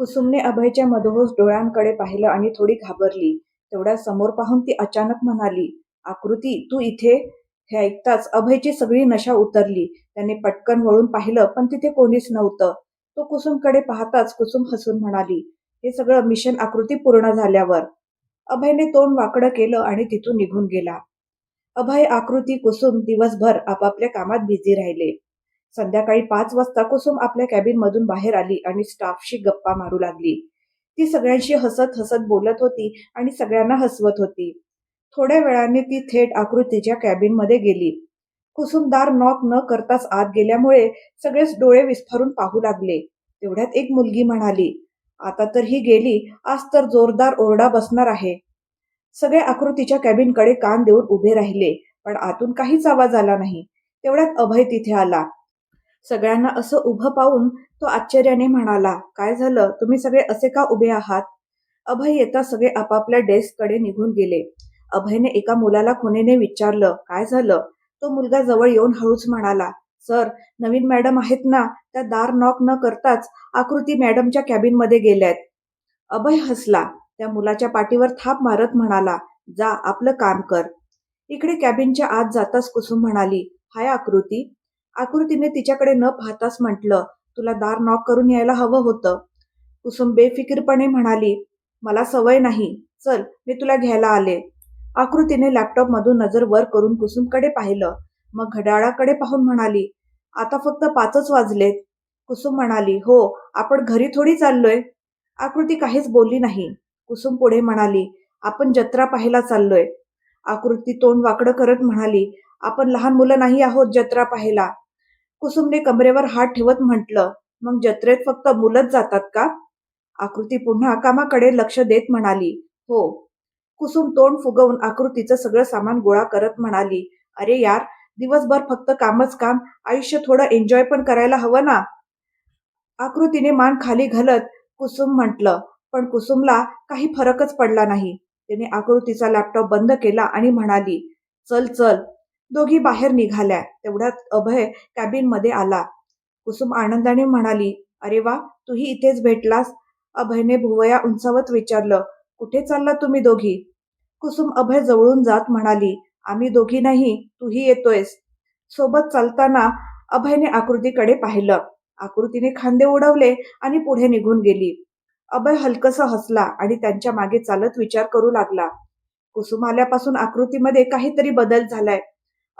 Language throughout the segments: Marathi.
कुसुमने अभयच्या मधोहोस डोळ्यांकडे पाहिलं आणि थोडी घाबरली. तेवढ्या समोर पाहून ती अचानक म्हणाली आकृती तू इथे हे ऐकताच अभयची सगळी नशा उतरली. त्याने पटकन वळून पाहिलं पण तिथे कोणीच नव्हतं. तो कुसुमकडे पाहताच कुसुम हसून म्हणाली हे सगळं मिशन आकृती पूर्ण झाल्यावर अभयने तोंड वाकडं केलं आणि तिथून निघून गेला. अभय आकृती कुसुम दिवसभर आपापल्या कामात बिझी राहिले. संध्याकाळी पाच वाजता कुसुम आपल्या कॅबिनमधून बाहेर आली आणि स्टाफशी गप्पा मारू लागली. ती सगळ्यांशी हसत हसत बोलत होती आणि सगळ्यांना हसवत होती. थोड्या वेळाने ती थेट आकृतीच्या कॅबिनमध्ये गेली. कुसुमदार नॉक न करताच आत गेल्यामुळे सगळेच डोळे विस्फारून पाहू लागले. तेवढ्यात एक मुलगी म्हणाली आता तर ही गेली आज तर जोरदार ओरडा बसणार आहे. सगळे आकृतीच्या कॅबिनकडे कान देऊन उभे राहिले पण आतून काहीच आवाज आला नाही. तेवढ्यात अभय तिथे आला. सगळ्यांना असं उभं पाहून तो आश्चर्याने म्हणाला काय झालं? तुम्ही सगळे असे का उभे आहात? अभय येता सगळे आपापल्या डेस्ककडे निघून गेले. अभयने एका मुलाला खुनेने विचारलं काय झालं? तो मुलगा जवळ येऊन हळूच म्हणाला सर नवीन मॅडम आहेत ना त्या दार नॉक न करताच आकृती मॅडमच्या कॅबिनमध्ये गेल्यात. अभय हसला त्या मुलाच्या पाठीवर थाप मारत म्हणाला जा आपलं काम कर. इकडे कॅबिनच्या आत जाताच कुसुम म्हणाली हाय आकृती आकृतीने तिच्याकडे न पाहताच म्हटलं तुला दार नॉक करून यायला हवं होतं. कुसुम बेफिकीरपणे म्हणाली मला सवय नाही. चल मी तुला घ्यायला आले. आकृतीने लॅपटॉप मधून नजर वर करून कुसुमकडे पाहिलं. मग घड्याळाकडे पाहून म्हणाली आता फक्त पाचच वाजलेत. कुसुम म्हणाली हो आपण घरी थोडी चाललोय. आकृती काहीच बोलली नाही. कुसुम पुढे म्हणाली आपण जत्रा पाहायला चाललोय. आकृती तोंड वाकडं करत म्हणाली आपण लहान मुलं नाही आहोत जत्रा पाहायला. कुसुमने कमरेवर हात ठेवत म्हटलं मग जत्रेत फक्त मुलंच जातात का? आकृती पुन्हा कामाकडे लक्ष देत म्हणाली हो. कुसुम तोंड फुगवून आकृतीचं सगळं सामान गोळा करत म्हणाली अरे यार दिवसभर फक्त कामच काम आयुष्य थोडं एन्जॉय पण करायला हवं ना? आकृतीने मान खाली घालत कुसुम म्हटलं पण कुसुमला काही फरकच पडला नाही. त्याने आकृतीचा लॅपटॉप बंद केला आणि म्हणाली चल चल दोघी बाहेर निघाल्या. तेवढ्यात अभय कॅबिनमध्ये आला. कुसुम आनंदाने म्हणाली अरे वा तूही इथेच भेटलास? अभयने भुवया उंचावत विचारलं कुठे चालला तुम्ही दोघी? कुसुम अभय जवळून जात म्हणाली आम्ही दोघी नाही तूही येतोयस. सोबत चालताना अभयने आकृतीकडे पाहिलं. आकृतीने खांदे उडवले आणि पुढे निघून गेली. अभय हलकसा हसला आणि त्यांच्या मागे चालत विचार करू लागला. कुसुम आल्यापासून आकृतीमध्ये काहीतरी बदल झालाय.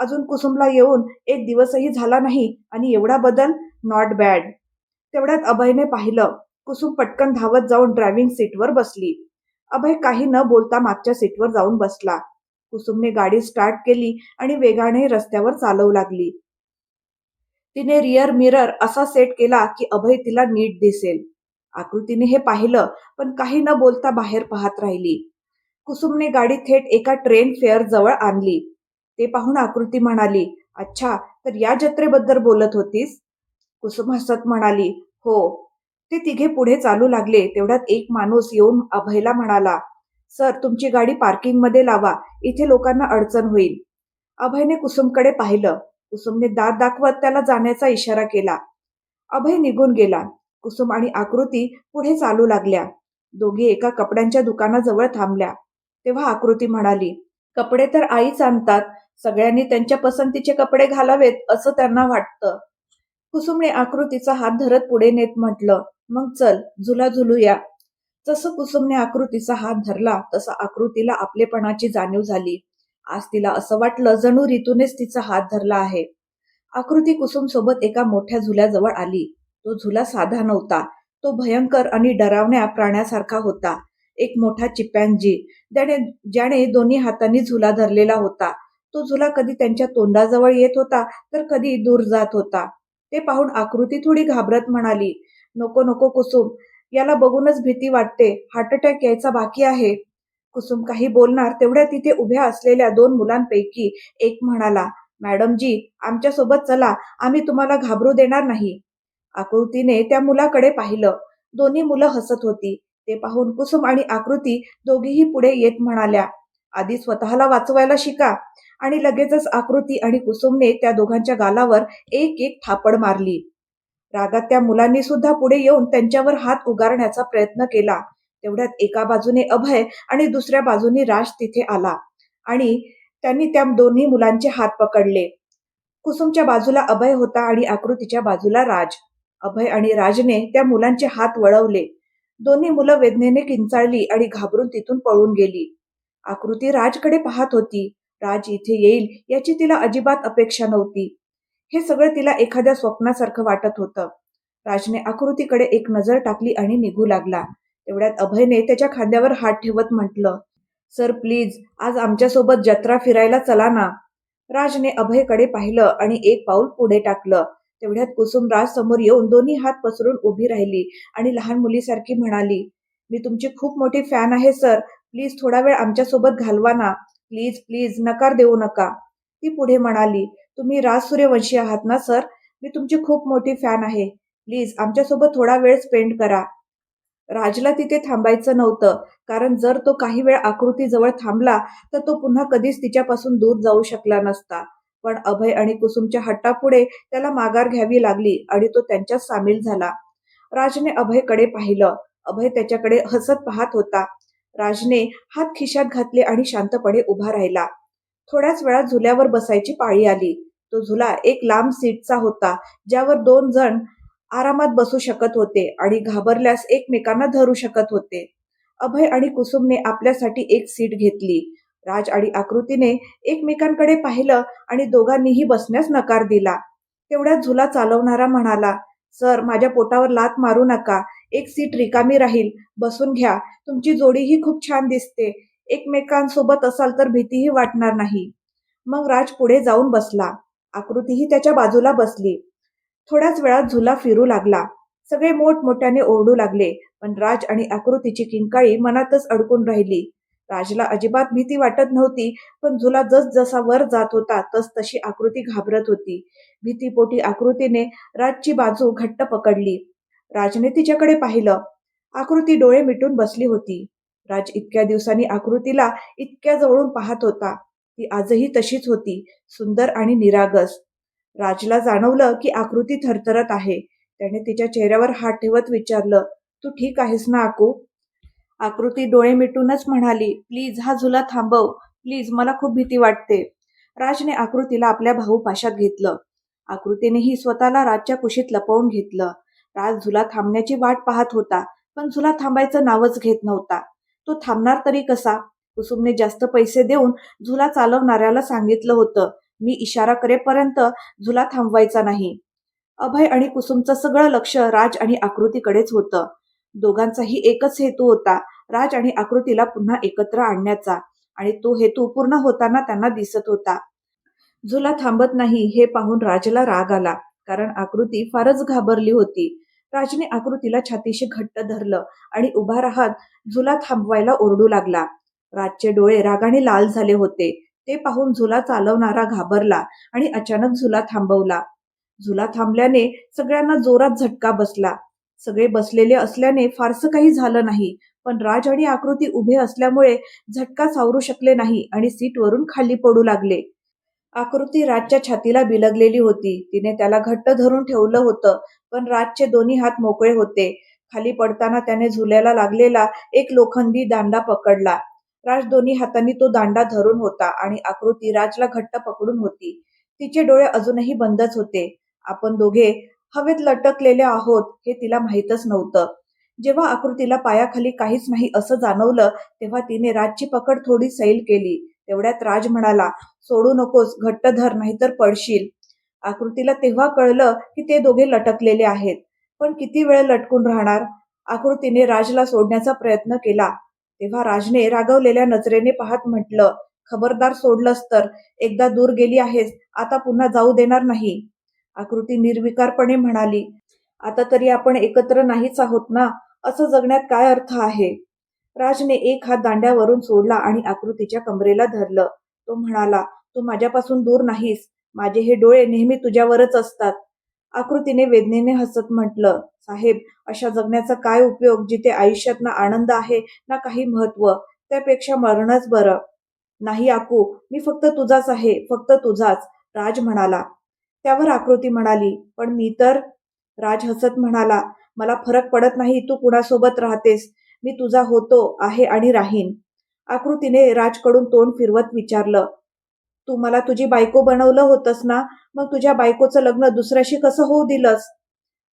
अजून कुसुमला येऊन एक दिवसही झाला नाही आणि एवढा बदल नॉट बॅड तेवढ्यात अभयने पाहिलं कुसुम पटकन धावत जाऊन ड्रायव्हिंग सीटवर बसली. अभय काही न बोलता मागच्या सीटवर जाऊन बसला. कुसुमने गाडी स्टार्ट केली आणि वेगाने रस्त्यावर चालवू लागली. तिने रिअर मिरर असा सेट केला की अभय तिला नीट दिसेल. आकृतीने हे पाहिलं पण काही न बोलता बाहेर पाहत राहिली. कुसुमने गाडी थेट एका ट्रेन फेअर जवळ आणली. ते पाहून आकृती म्हणाली अच्छा तर या जत्रेबद्दल बोलत होतीस? कुसुम हसत म्हणाली हो. ते तिघे पुढे चालू लागले तेवढ्यात एक माणूस येऊन अभयला म्हणाला सर तुमची गाडी पार्किंगमध्ये लावा इथे लोकांना अडचण होईल. अभयने कुसुमकडे पाहिलं कुसुमने दात दाखवत त्याला जाण्याचा इशारा केला. अभय निघून गेला कुसुम आणि आकृती पुढे चालू लागल्या. दोघी एका कपड्यांच्या दुकानाजवळ थांबल्या. तेव्हा आकृती म्हणाली कपडे तर आईच आणतात सगळ्यांनी त्यांच्या पसंतीचे कपडे घालावेत असं त्यांना वाटतं. कुसुमने आकृतीचा हात धरत पुढे नेत म्हटलं मग चल झुला झुलूया. जसं कुसुमने आकृतीचा हात धरला तसा आकृतीला आपलेपणाची जाणीव झाली. आज तिला असं वाटलं जणू ऋतूनेच तिचा हात धरला आहे. आकृती कुसुम सोबत एका मोठ्या झुल्याजवळ आली. तो झुला साधा नव्हता. तो भयंकर आणि डरावण्या प्राण्यासारखा होता. एक मोठा चिप्पॅन्जी ज्याने ज्याने दोन्ही हातांनी झुला धरलेला होता. तो झुला कधी त्यांच्या तोंडाजवळ येत होता तर कधी दूर जात होता. ते पाहून आकृती थोडी घाबरत म्हणाली नको नको कुसुम याला बघूनच भीती वाटते. हार्ट अटॅक यायचा बाकी आहे. कुसुम काही बोलणार तेवढ्या तिथे उभ्या असलेल्या दोन मुलांपैकी एक म्हणाला मॅडमजी आमच्यासोबत चला आम्ही तुम्हाला घाबरू देणार नाही. आकृतीने त्या मुलाकडे पाहिलं. दोन्ही मुलं हसत होती. ते पाहून कुसुम आणि आकृती दोघीही पुढे येत म्हणाल्या आधी स्वतःला वाचवायला शिका आणि लगेचच आकृती आणि कुसुमने त्या दोघांच्या गालावर एक एक थापड मारली. रागात त्या मुलांनी सुद्धा पुढे येऊन त्यांच्यावर हात उगारण्याचा प्रयत्न केला. तेवढ्यात एका बाजूने अभय आणि दुसऱ्या बाजूने राज तिथे आला आणि त्यांनी त्या दोन्ही मुलांचे हात पकडले. कुसुमच्या बाजूला अभय होता आणि आकृतीच्या बाजूला राज. अभय आणि राजने त्या मुलांचे हात वळवले. दोन्ही मुलं वेदनेने किंचाळली आणि घाबरून तिथून पळून गेली. आकृती राजकडे पाहत होती. राज इथे येईल याची तिला अजिबात अपेक्षा नव्हती. हे सगळं तिला एखाद्या स्वप्नासारखं वाटत होतं. राजने आकृतीकडे एक नजर टाकली आणि निघू लागला. तेवढ्यात अभयने त्याच्या खांद्यावर हात ठेवत म्हटलं सर प्लीज आज आमच्यासोबत जत्रा फिरायला चला ना. राजने अभयकडे पाहिलं आणि एक पाऊल पुढे टाकलं. तेवढ्यात कुसुम राज समोर येऊन दोन्ही हात पसरून उभी राहिली आणि लहान मुलीसारखी म्हणाली मी तुमची खूप मोठी फॅन आहे सर. प्लीज थोडा वेळ आमच्यासोबत घालवा ना. प्लीज प्लीज नकार देऊ नका. ती पुढे म्हणाली तुम्ही राज सूर्यवंशी आहात ना सर? मी तुमची खूप मोठी फॅन आहे. प्लीज आमच्यासोबत थोडा वेळ स्पेंड करा. राजला तिथे थांबायचं नव्हतं कारण जर तो काही वेळ आकृतीजवळ थांबला तर तो पुन्हा कधीच तिच्यापासून दूर जाऊ शकला नसता. पण अभय आणि कुसुमच्या हट्टापुढे त्याला माघार घ्यावी लागली आणि तो त्यांच्यात सामील झाला. राजने अभयकडे पाहिलं. अभय त्याच्याकडे हसत पाहत होता. राजने हात खिशात घातले आणि शांतपणे उभा राहिला. थोड्याच वेळात झुल्यावर बसायची पाळी आली. तो झुला एक लांब सीटचा होता ज्यावर दोन जण आरामात बसू शकत होते आणि घाबरल्यास एकमेकांना धरू शकत होते. अभय आणि कुसुमने आपल्यासाठी एक सीट घेतली. राज आणि आकृतीने एकमेकांकडे पाहिलं आणि दोघांनीही बसण्यास नकार दिला. तेवढ्यात झुला चालवणारा म्हणाला सर माझ्या पोटावर लात मारू नका. एक सीट रिकामी राहील. बसून घ्या. तुमची जोडीही खूप छान दिसते. एकमेकांसोबत असाल तर भीतीही वाटणार नाही. मग राज पुढे जाऊन बसला. आकृतीही त्याच्या बाजूला बसली. थोड्याच वेळात झुला फिरू लागला. सगळे मोठमोठ्याने ओरडू लागले. पण राज आणि आकृतीची किंकाळी मनातच अडकून राहिली. राजला अजिबात भीती वाटत नव्हती पण झुला जस जसा वर जात होता तस तशी आकृती घाबरत होती. भीतीपोटी आकृतीने राजची बाजू घट्ट पकडली. राजने तिच्याकडे पाहिलं. आकृती डोळे मिटून बसली होती. राज इतक्या दिवसांनी आकृतीला इतक्या जवळून पाहत होता. ती आजही तशीच होती सुंदर आणि निरागस. राजला जाणवलं की आकृती थरथरत आहे. त्याने तिच्या चेहऱ्यावर हात ठेवत विचारलं तू ठीक आहेस ना आकू? आकृती डोळे मिटूनच म्हणाली प्लीज हा झुला थांबव. प्लीज मला खूप भीती वाटते. राजने आकृतीला आपल्या भाऊ पाशात घेतलं. आकृतीनेही स्वतःला राजच्या कुशीत लपवून घेतलं. राज झुला थांबण्याची वाट पाहत होता पण झुला थांबायचं नावच घेत नव्हता. तो थांबणार तरी कसा? कुसुमने जास्त पैसे देऊन झुला चालवणाऱ्याला सांगितलं होतं मी इशारा करेपर्यंत झुला थांबवायचा नाही. अभय आणि कुसुमचं सगळं लक्ष राज आणि आकृतीकडेच होतं. दोघांचाही एकच हेतू होता राज आणि आकृतीला पुन्हा एकत्र आणण्याचा. आणि तो हेतू पूर्ण होताना त्यांना दिसत होता. झुला थांबत नाही हे पाहून राजला राग आला कारण आकृती फारच घाबरली होती. राजने आकृतीला छातीशी घट्ट धरलं आणि उभा राहत झुला थांबवायला ओरडू लागला. राजचे डोळे रागाने लाल झाले होते. ते पाहून झुला चालवणारा घाबरला आणि अचानक झुला थांबवला. झुला थांबल्याने सगळ्यांना जोरात झटका बसला. सगळे बसलेले असल्याने फारसं काही झालं नाही. पण राज आणि आकृती उभे असल्यामुळे झटका सावरू शकले नाही आणि सीटवरून खाली पडू लागले. आकृती राजच्या छातीला बिलगलेली होती. तिने त्याला घट्ट धरून ठेवलं होतं पण राजचे दोन्ही हात मोकळे होते. खाली पडताना त्याने झुल्याला लागलेला एक लोखंडी दांडा पकडला. राज दोन्ही हातांनी तो दांडा धरून होता आणि आकृती राजला घट्ट पकडून होती. तिचे डोळे अजूनही बंदच होते. आपण दोघे हवेत लटकलेले आहोत हे तिला माहीतच नव्हतं. जेव्हा आकृतीला पायाखाली काहीच नाही असं जाणवलं तेव्हा तिने राजची पकड थोडी सैल केली. तेवढ्यात राज म्हणाला सोडू नकोस घट्ट धर नाहीतर पडशील. आकृतीला तेव्हा कळलं की ते दोघे लटकलेले आहेत. पण किती वेळ लटकून राहणार? आकृतीने राजला सोडण्याचा प्रयत्न केला. तेव्हा राजने रागवलेल्या नजरेने पाहत म्हटलं खबरदार सोडलंस तर. एकदा दूर गेली आहेस आता पुन्हा जाऊ देणार नाही. आकृती निर्विकारपणे म्हणाली आता तरी आपण एकत्र नाहीच आहोत ना? असं जगण्यात काय अर्थ आहे? राजने एक हात दांड्यावरून सोडला आणि आकृतीच्या कमरेला धरलं. तो म्हणाला तू माझ्यापासून दूर नाहीस. माझे हे डोळे नेहमी तुझ्यावरच असतात. आकृतीने वेदनेने हसत म्हटलं साहेब अशा जगण्याचा काय उपयोग जिथे आयुष्यात ना आनंद आहे ना काही महत्त्व त्यापेक्षा मरणच बरं. नाही आकू मी फक्त तुझाच आहे. फक्त तुझाच राज म्हणाला. त्यावर आकृती म्हणाली पण मी तर राज हसत म्हणाला मला फरक पडत नाही तू कुणासोबत राहतेस. मी तुझा होतो आहे आणि राहीन. आकृतीने राजकडून तोंड फिरवत विचारलं तू मला तुझी बायको बनवलं होतंस ना? मग तुझ्या बायकोचं लग्न दुसऱ्याशी कसं होऊ दिलंस?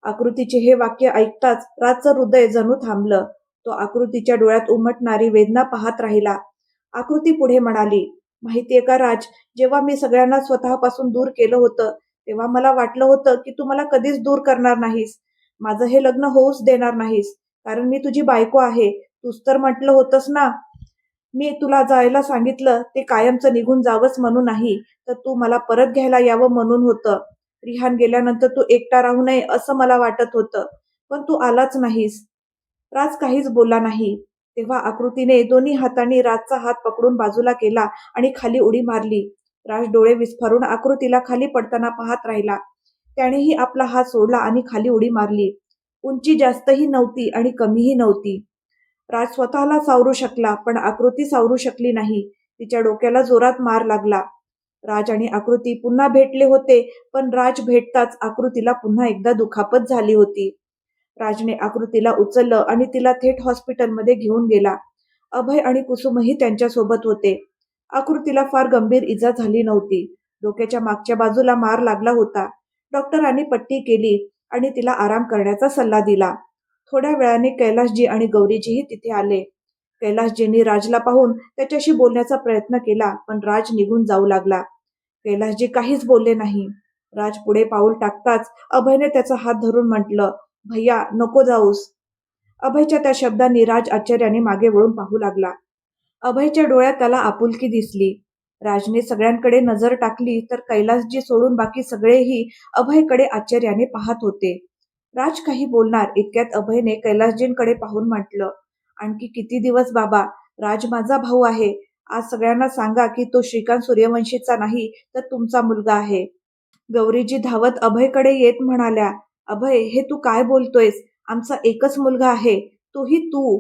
आकृतीचे हे वाक्य ऐकताच राजचं हृदय जणू थांबलं. तो आकृतीच्या डोळ्यात उमटणारी वेदना पाहत राहिला. आकृती पुढे म्हणाली माहितीये का राज जेव्हा मी सगळ्यांना स्वतःपासून दूर केलं होतं तेव्हा मला वाटलं होतं की तू मला कधीच दूर करणार नाहीस. माझं हे लग्न होऊच देणार नाहीस. कारण मी तुझी बायको आहे. तूच तर म्हटलं होतंस ना. मी तुला जायला सांगितलं ते कायमचं निघून जावंच म्हणून नाही तर तू मला परत घ्यायला यावं म्हणून होतं. रिहान गेल्यानंतर तू एकटा राहू नये असं मला वाटत होतं. पण तू आलाच नाहीस. राज काहीच बोला नाही. तेव्हा आकृतीने दोन्ही हातांनी राजचा हात पकडून बाजूला केला आणि खाली उडी मारली. राज डोळे विस्फारून आकृतीला खाली पडताना पाहत राहिला. त्यानेही आपला हात सोडला आणि खाली उडी मारली. उंची जास्तही नव्हती आणि कमीही नव्हती. राज स्वतःला सावरू शकला पण आकृती सावरू शकली नाही. तिच्या डोक्याला जोरात मार लागला. राज आणि आकृती पुन्हा भेटले होते पण राज भेटताच आकृतीला पुन्हा एकदा दुखापत झाली होती. राजने आकृतीला उचललं आणि तिला थेट हॉस्पिटलमध्ये घेऊन गेला. अभय आणि कुसुमही त्यांच्यासोबत होते. आकृतीला फार गंभीर इजा झाली नव्हती. डोक्याच्या मागच्या बाजूला मार लागला होता. डॉक्टरांनी पट्टी केली आणि तिला आराम करण्याचा सल्ला दिला. थोड्या वेळाने कैलाशजी आणि गौरीजीही तिथे आले. कैलाशजींनी राजला पाहून त्याच्याशी बोलण्याचा प्रयत्न केला पण राज निघून जाऊ लागला. कैलाशजी काहीच बोलले नाही. राज पुढे पाऊल टाकताच अभयने त्याचा हात धरून म्हटलं भैया नको जाऊस. अभयच्या त्या शब्दांनी राज आश्चर्याने मागे वळून पाहू लागला. अभयच्या डोळ्यात त्याला आपुलकी दिसली. राजने सगळ्यांकडे नजर टाकली तर कैलासजी सोडून बाकी सगळेही अभयकडे आश्चर्याने पाहत होते. राज काही बोलणार इतक्यात अभयने कैलासजींकडे पाहून म्हटलं आणखी किती दिवस बाबा राज माझा भाऊ आहे. आज सगळ्यांना सांगा की तो श्रीकांत सूर्यवंशीचा नाही तर तुमचा मुलगा आहे. गौरीजी धावत अभयकडे येत म्हणाल्या अभय हे तू काय बोलतोयस? आमचा एकच मुलगा आहे. तोही तू.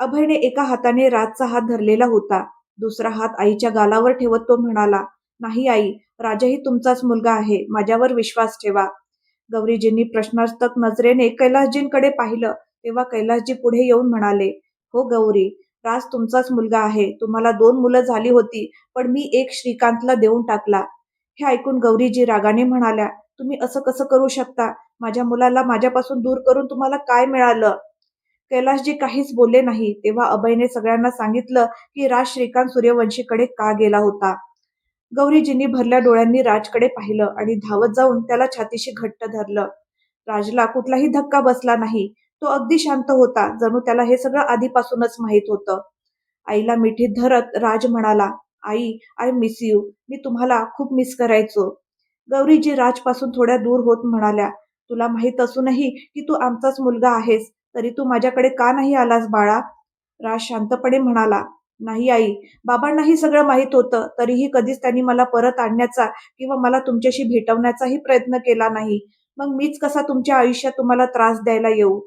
अभयने एका हाताने राजचा हात धरलेला होता. दुसरा हात आईच्या गालावर ठेवत तो म्हणाला नाही आई राजाही तुमचाच मुलगा आहे माझ्यावर विश्वास ठेवा. गौरीजींनी प्रश्नार्थक नजरेने कैलासजींकडे पाहिलं तेव्हा कैलासजी पुढे येऊन म्हणाले हो गौरी राज तुमचाच मुलगा आहे तुम्हाला दोन मुलं झाली होती पण मी एक श्रीकांतला देऊन टाकला. हे ऐकून गौरीजी रागाने म्हणाल्या तुम्ही असं कसं करू शकता? माझ्या मुलाला माझ्यापासून दूर करून तुम्हाला काय मिळालं? कैलाशजी काहीच बोलले नाही. तेव्हा अभयने सगळ्यांना सांगितलं की राज श्रीकांत सूर्यवंशीकडे का गेला होता? गौरीजींनी भरल्या डोळ्यांनी राजकडे पाहिलं आणि धावत जाऊन त्याला छातीशी घट्ट धरलं. राजला कुठलाही धक्का बसला नाही. तो अगदी शांत होता जणू त्याला हे सगळं आधीपासूनच माहीत होतं. आईला मिठीत धरत राज म्हणाला आई आय मिस यू मी तुम्हाला खूप मिस करायचो. गौरीजी राजपासून थोड्या दूर होत म्हणाल्या तुला माहीत असूनही की तू आमचाच मुलगा आहेस. तरी तू माझ्याकडे का नाही आलास बाळा? राज शांतपणे म्हणाला नाही आई बाबांनाही सगळं माहीत होतं. तरीही कधीच त्यांनी मला परत आणण्याचा किंवा मला तुमच्याशी भेटवण्याचाही प्रयत्न केला नाही. मग मीच कसा तुमच्या आयुष्यात तुम्हाला त्रास द्यायला येऊ?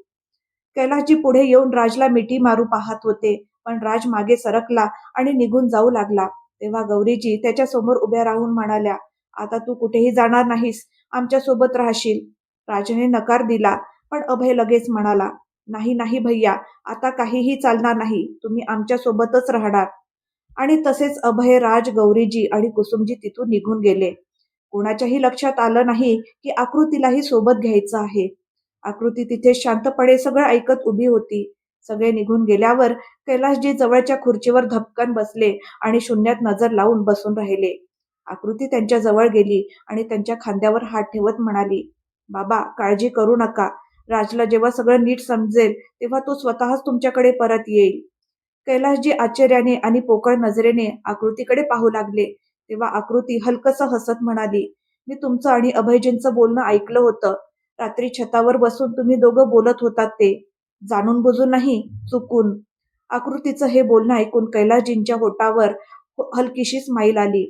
कैलासजी पुढे येऊन राजला मिठी मारू पाहत होते पण राज मागे सरकला आणि निघून जाऊ लागला. तेव्हा गौरीजी त्याच्यासमोर उभ्या राहून म्हणाल्या आता तू कुठेही जाणार नाहीस. आमच्यासोबत राहशील. राजने नकार दिला पण अभय लगेच म्हणाला नाही नाही भैया आता काहीही चालणार नाही तुम्ही आमच्या सोबतच राहणार. आणि तसेच अभय राज गौरीजी आणि कुसुमजी तिथून निघून गेले. कोणाच्याही लक्षात आलं नाही की आकृतीलाही सोबत घ्यायचं आहे. आकृती तिथे शांतपणे सगळं ऐकत उभी होती. सगळे निघून गेल्यावर कैलाशजी जवळच्या खुर्चीवर धपकन बसले आणि शून्यात नजर लावून बसून राहिले. आकृती त्यांच्या जवळ गेली आणि त्यांच्या खांद्यावर हात ठेवत म्हणाली बाबा काळजी करू नका. राजला जेव्हा सगळं नीट समजेल तेव्हा तो स्वतःच तुमच्याकडे परत येईल. कैलासजी आश्चर्याने आणि पोकळ नजरेने आकृतीकडे पाहू लागले. तेव्हा आकृती हलकस हसत म्हणाली मी तुमचं आणि अभयजींचं बोलणं ऐकलं होतं. रात्री छतावर बसून तुम्ही दोघं बोलत होतात ते. जाणून बुजून नाही चुकून. आकृतीचं हे बोलणं ऐकून कैलासजींच्या होटावर हलकीशी स्माईल आली.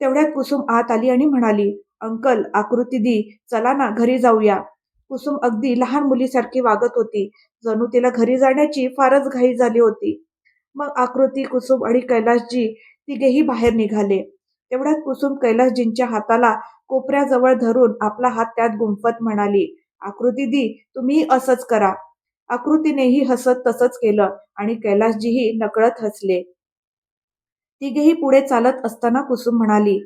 तेवढ्यात कुसुम आत आली आणि म्हणाली अंकल आकृती दी चला ना घरी जाऊया. कुसुम अगदी लहान मुलीसारखी वागत होती. जणू तिला घरी जाण्याची फारच घाई झाली होती. मग आकृती कुसुम आणि कैलासजी तिघेही बाहेर निघाले. तेवढ्यात कुसुम कैलासजींच्या हाताला कोपऱ्याजवळ धरून आपला हात त्यात गुंफत म्हणाली आकृती दी तुम्ही असंच करा. आकृतीनेही हसत तसंच केलं आणि कैलासजीही नकळत हसले. तिघेही पुढे चालत असताना कुसुम म्हणाली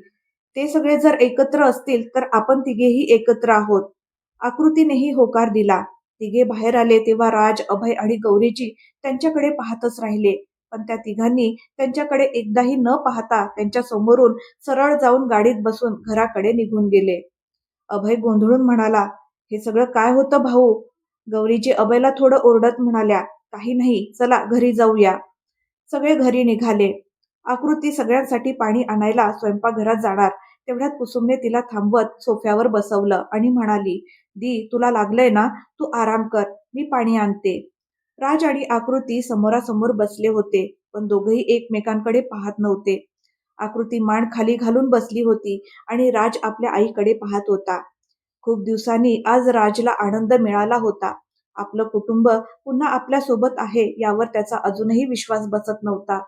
ते सगळे जर एकत्र असतील तर आपण तिघेही एकत्र आहोत. आकृतीनेही होकार दिला. तिघे बाहेर आले तेव्हा राज अभय आणि गौरीजी त्यांच्याकडे पाहतच राहिले. पण त्या तिघांनी त्यांच्याकडे एकदाही न पाहता त्यांच्या समोरून सरळ जाऊन गाडीत बसून घराकडे निघून गेले. अभय गोंधळून म्हणाला हे सगळं काय होतं भाऊ? गौरीजी अभयला थोडं ओरडत म्हणाल्या काही नाही चला घरी जाऊया. सगळे घरी निघाले. आकृती सगळ्यांसाठी पाणी आणायला स्वयंपाकघरात जाणार. तेवढ्यात कुसुमने तिला थांबवत सोफ्यावर बसवलं आणि म्हणाली दी तुला लागलंय ना? तू आराम कर मी पाणी आणते. राज आणि आकृती समोरासमोर बसले होते पण दोघेही एकमेकांकडे पाहत नव्हते. आकृती मान खाली घालून बसली होती आणि राज आपल्या आईकडे पाहत होता. खूप दिवसांनी आज राजला आनंद मिळाला होता. आपलं कुटुंब पुन्हा आपल्यासोबत आहे यावर त्याचा अजूनही विश्वास बसत नव्हता.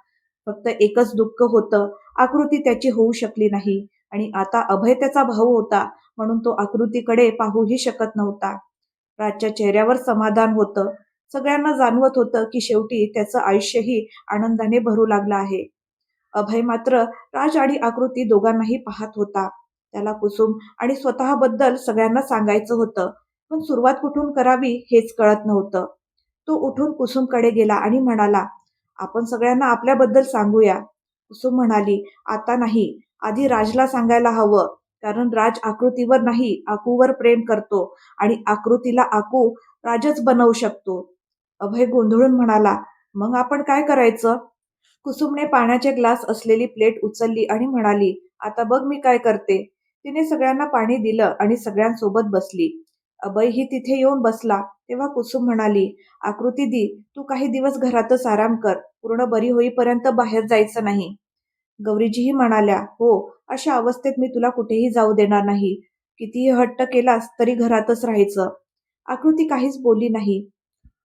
फक्त एकच दुःख होतं आकृती त्याची होऊ शकली नाही. आणि आता अभय त्याचा भाऊ होता म्हणून तो आकृतीकडे पाहूही शकत नव्हता. राजच्या चेहऱ्यावर समाधान होतं. सगळ्यांना जाणवत होतं की शेवटी त्याचं आयुष्यही आनंदाने भरू लागलं आहे. अभय मात्र राज आणि आकृती दोघांनाही पाहत होता. त्याला कुसुम आणि स्वतःबद्दल सगळ्यांना सांगायचं होतं पण सुरुवात कुठून करावी हेच कळत नव्हतं. तो उठून कुसुमकडे गेला आणि म्हणाला आपण सगळ्यांना आपल्याबद्दल सांगूया. कुसुम म्हणाली आता नाही. आधी राजला सांगायला हवं. कारण राज आकृतीवर नाही आकूवर प्रेम करतो आणि आकृतीला आकू राजच बनवू शकतो. अभय गोंधळून म्हणाला मग आपण काय करायचं? कुसुमने पाण्याचे ग्लास असलेली प्लेट उचलली आणि म्हणाली आता बघ मी काय करते. तिने सगळ्यांना पाणी दिलं आणि सगळ्यांसोबत बसली. अभय ही तिथे येऊन बसला तेव्हा कुसुम म्हणाली आकृती दी तू काही दिवस घरातच आराम कर. पूर्ण बरी होईपर्यंत बाहेर जायचं नाही. गौरीजीही म्हणाल्या हो अशा अवस्थेत मी तुला कुठेही जाऊ देणार नाही. कितीही हट्ट केलास तरी घरातच राहायचं. आकृती काहीच बोलली नाही.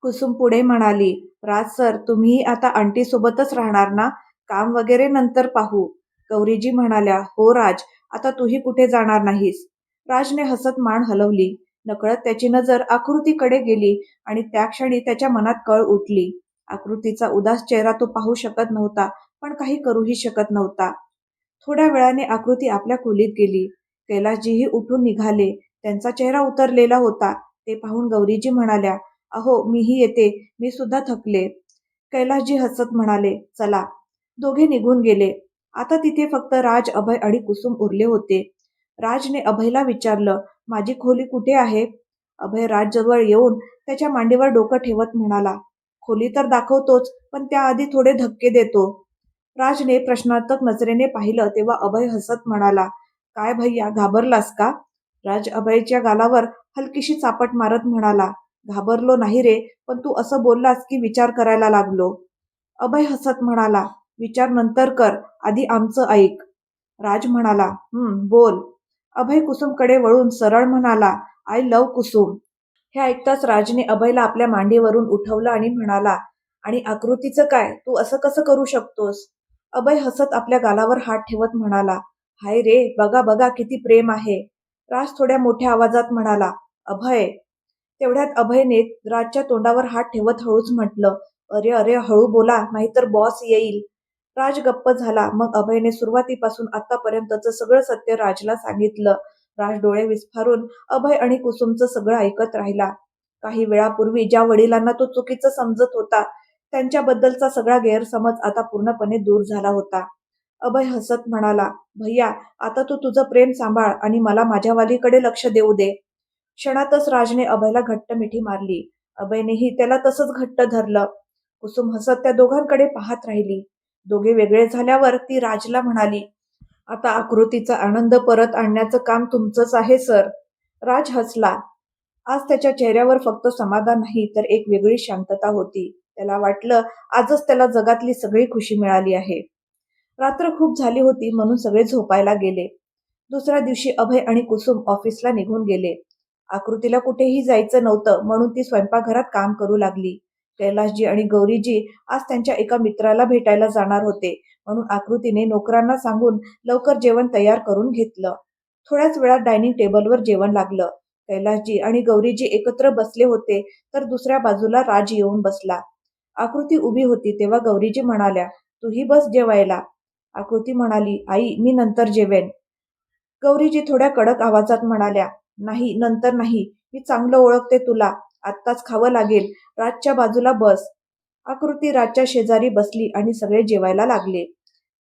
कुसुम पुढे म्हणाली राज सर तुम्ही आता आंटी सोबतच राहणार ना? काम वगैरे नंतर पाहू. गौरीजी म्हणाल्या हो राज आता तूही कुठे जाणार नाहीस? राजने हसत मान हलवली. नकळत त्याची नजर आकृतीकडे गेली आणि त्या क्षणी त्याच्या मनात कळ उठली. आकृतीचा उदास चेहरा तो पाहू शकत नव्हता पण काही करूही शकत नव्हता. थोड्या वेळाने आकृती आपल्या खोलीत गेली. कैलासजीही उठून निघाले. त्यांचा चेहरा उतरलेला होता. ते पाहून गौरीजी म्हणाल्या अहो मीही येते. मी सुद्धा थकले. कैलासजी हसत म्हणाले चला. दोघे निघून गेले. आता तिथे फक्त राज अभय आणि कुसुम उरले होते. राजने अभयला विचारलं माझी खोली कुठे आहे? अभय राजजवळ येऊन त्याच्या मांडीवर डोकं ठेवत म्हणाला खोली तर दाखवतोच पण त्याआधी थोडे धक्के देतो. राजने प्रश्नार्थक नजरेने पाहिलं तेव्हा अभय हसत म्हणाला काय भैया घाबरलास का? राज अभयच्या गालावर हलकीशी चापट मारत म्हणाला घाबरलो नाही रे पण तू असं बोललास की विचार करायला लागलो. अभय हसत म्हणाला विचार नंतर कर आधी आमचं ऐक. राज म्हणाला हम्म बोल. अभय कुसुमकडे वळून सरळ म्हणाला आय लव कुसुम. हे ऐकताच राजने अभयला आपल्या मांडीवरून उठवलं आणि म्हणाला आणि आकृतीचं काय? तू असं कसं करू शकतोस? अभय हसत आपल्या गालावर हात ठेवत म्हणाला हाय रे बघा बघा किती प्रेम आहे. राज थोड्या मोठ्या आवाजात म्हणाला अभय. तेवढ्यात अभयने राजच्या तोंडावर हात ठेवत हळूच म्हटलं अरे अरे हळू बोला नाहीतर बॉस येईल. राज गप्प झाला मग अभयने सुरुवातीपासून आतापर्यंतचं सगळं सत्य राजला सांगितलं. राज डोळे विस्फारून अभय आणि कुसुमचं सगळं ऐकत राहिला. काही वेळापूर्वी ज्या वडिलांना तो चुकीचं समजत होता त्यांच्याबद्दलचा सगळा गैरसमज आता पूर्णपणे दूर झाला होता. अभय हसत म्हणाला भैया आता तू तुझं प्रेम सांभाळ आणि मला माझ्या वालीकडे लक्ष देऊ दे. क्षणातच राजने अभयला घट्ट मिठी मारली. अभयनेही त्याला तसंच घट्ट धरलं. कुसुम हसत त्या दोघांकडे पाहत राहिली. दोघे वेगळे झाल्यावर ती राजला म्हणाली आता आकृतीचा आनंद परत आणण्याचं काम तुमचंच आहे सर. राज हसला आज त्याच्या चेहऱ्यावर फक्त समाधान नाही तर एक वेगळी शांतता होती. त्याला वाटलं आजच त्याला जगातली सगळी खुशी मिळाली आहे. रात्र खूप झाली होती म्हणून सगळे झोपायला गेले. दुसऱ्या दिवशी अभय आणि कुसुम ऑफिसला निघून गेले. आकृतीला कुठेही जायचं नव्हतं म्हणून ती स्वयंपाकघरात काम करू लागली. कैलाशजी आणि गौरीजी आज त्यांच्या एका मित्राला भेटायला जाणार होते म्हणून आकृतीने नोकरांना सांगून लवकर जेवण तयार करून घेतलं. थोड्याच वेळात डायनिंग टेबलवर जेवण लागलं. कैलाशजी आणि गौरीजी एकत्र बसले होते तर दुसऱ्या बाजूला राज येऊन बसला. आकृती उभी होती तेव्हा गौरीजी म्हणाल्या तूही बस जेवायला. आकृती म्हणाली आई मी नंतर जेवेन. गौरीजी थोड्या कडक आवाजात म्हणाल्या नाही नंतर नाही मी चांगलं ओळखते तुला आत्ताच खावं लागेल राजच्या बाजूला बस. आकृती राजच्या शेजारी बसली आणि सगळे जेवायला लागले.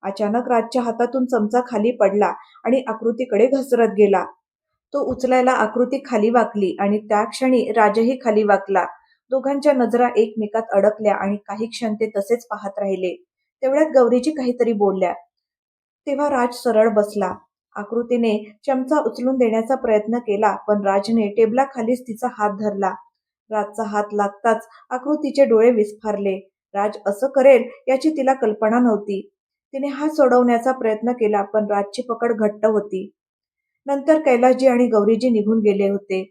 अचानक राजच्या हातातून चमचा खाली पडला आणि आकृतीकडे घसरत गेला. तो उचलायला आकृती खाली वाकली आणि त्या क्षणी राजही खाली वाकला. दोघांच्या नजरा एकमेकात अडकल्या आणि काही क्षण ते तसेच पाहत राहिले. तेवढ्यात गौरीजी काहीतरी बोलल्या. तेव्हा राज सरळ बसला. आकृतीने चमचा उचलून देण्याचा प्रयत्न केला पण राजने टेबलाखालीच तिचा हात धरला. राजचा हात लागताच आकृतीचे डोळे विस्फारले. राज असं करेल याची तिला कल्पना नव्हती. तिने हात सोडवण्याचा प्रयत्न केला पण राजची पकड घट्ट होती. नंतर कैलासजी आणि गौरीजी निघून गेले होते.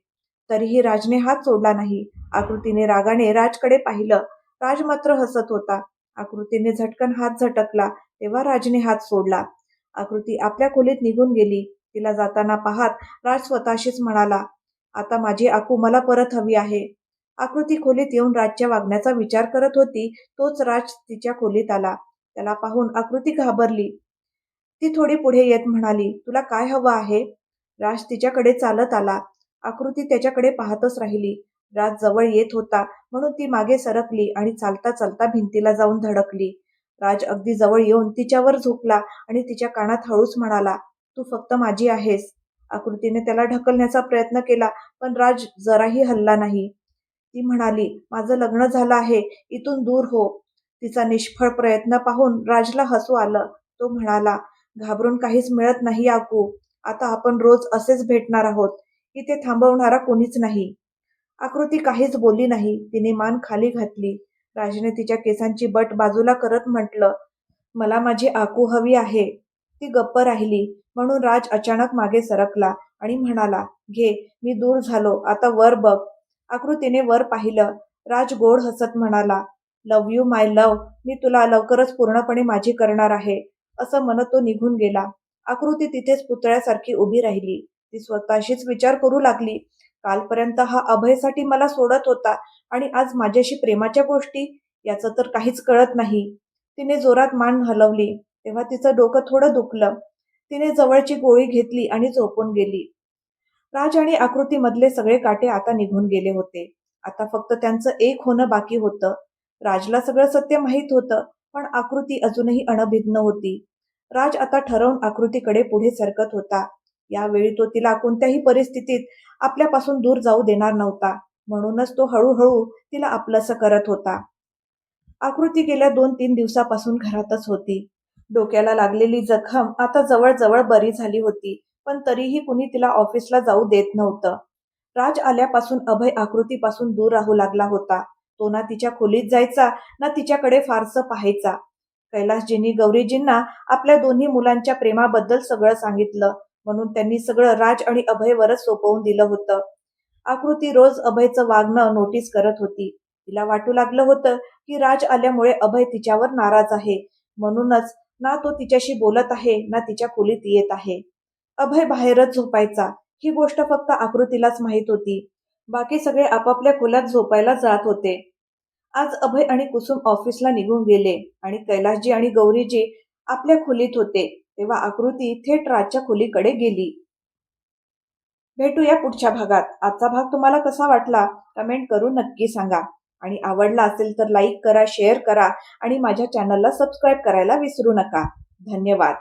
तरीही राजने हात सोडला नाही. आकृतीने रागाने राजकडे पाहिलं. राज मात्र हसत होता. आकृतीने झटकन हात झटकला तेव्हा राजने हात सोडला. आकृती आपल्या खोलीत निघून गेली. तिला जाताना पाहत राज स्वतःशीच म्हणाला आता माझी आकू मला परत हवी आहे. आकृती खोलीत येऊन राजच्या वागण्याचा विचार करत होती तोच राज तिच्या खोलीत आला. त्याला पाहून आकृती घाबरली. ती थोडी पुढे येत म्हणाली तुला काय हवं आहे? राज तिच्याकडे चालत आला. आकृती त्याच्याकडे पाहतच राहिली. राज जवळ येत होता म्हणून ती मागे सरकली आणि चालता चालता भिंतीला जाऊन धडकली. राज अगदी जवळ येऊन तिच्यावर झोपला आणि तिच्या कानात हळूच म्हणाला तू फक्त माझी आहेस. आकृतीने त्याला ढकलण्याचा प्रयत्न केला पण राज जराही हल्ला नाही. ती म्हणाली माझं लग्न झालं आहे इथून दूर हो. तिचा निष्फळ प्रयत्न पाहून राजला हसू आलं. तो म्हणाला घाबरून काहीच मिळत नाही आकू आता आपण रोज असेच भेटणार आहोत. इथे थांबवणारा कोणीच नाही. आकृती काहीच बोलली नाही. तिने मान खाली घातली. राजने तिच्या केसांची बट बाजूला करत म्हटलं मला माझी आकू हवी आहे. ती गप्प राहिली. म्हणून राज अचानक मागे सरकला आणि म्हणाला घे मी दूर झालो. आता वर बघ. आकृतीने वर पाहिलं. राज गोड हसत म्हणाला लव यू माय लव मी तुला लवकरच पूर्णपणे माझी करणार आहे. असं म्हणत तो निघून गेला. आकृती तिथेच पुतळ्यासारखी उभी राहिली. ती स्वतःशीच विचार करू लागली. कालपर्यंत हा अभयसाठी मला सोडत होता आणि आज माझ्याशी प्रेमाच्या गोष्टी याचं तर काहीच कळत नाही. तिने जोरात मान हलवली. तेव्हा तिचं डोकं थोडं दुखलं. तिने जवळची गोळी घेतली आणि झोपून गेली. राज आणि आकृतीमधले सगळे काटे आता निघून गेले होते. आता फक्त त्यांचं एक होणं बाकी होतं. राजला सगळं सत्य माहीत होतं पण आकृती अजूनही अणभिज्ञ होती. राज आता ठरवून आकृतीकडे पुढे सरकत होता. यावेळी तो तिला कोणत्याही परिस्थितीत आपल्यापासून दूर जाऊ देणार नव्हता. म्हणूनच तो हळूहळू तिला आपलंसं करत होता. आकृती गेल्या दोन तीन दिवसापासून घरातच होती. डोक्याला लागलेली जखम आता जवळजवळ बरी झाली होती पण तरीही कुणी तिला ऑफिसला जाऊ देत नव्हतं. राज आल्यापासून अभय आकृतीपासून दूर राहू लागला होता. तो ना तिच्या खोलीत जायचा ना तिच्याकडे फारसं पाहायचा. कैलासजींनी गौरीजींना आपल्या दोन्ही मुलांच्या प्रेमाबद्दल सगळं सांगितलं. म्हणून त्यांनी सगळं राज आणि अभयवरच सोपवून दिलं होतं. आकृती रोज अभयचं वागणं नोटीस करत होती. तिला वाटू लागलं होतं की राज आल्यामुळे अभय तिच्यावर नाराज आहे. म्हणूनच ना तो तिच्याशी बोलत आहे ना तिच्या खोलीत येत आहे. अभय बाहेरच झोपायचा. ही गोष्ट फक्त आकृतीलाच माहीत होती. बाकी सगळे आपापल्या खोल्यात झोपायला जात होते. आज अभय आणि कुसुम ऑफिसला निघून गेले आणि कैलाशजी आणि गौरीजी आपल्या खोलीत होते. तेव्हा आकृती थेट राजच्या खोलीकडे गेली. भेटूया पुढच्या भागात. आजचा भाग तुम्हाला कसा वाटला? कमेंट करून नक्की सांगा. आणि आवडला असेल तर लाईक करा शेअर करा आणि माझ्या चॅनलला सबस्क्राईब करायला विसरू नका. धन्यवाद.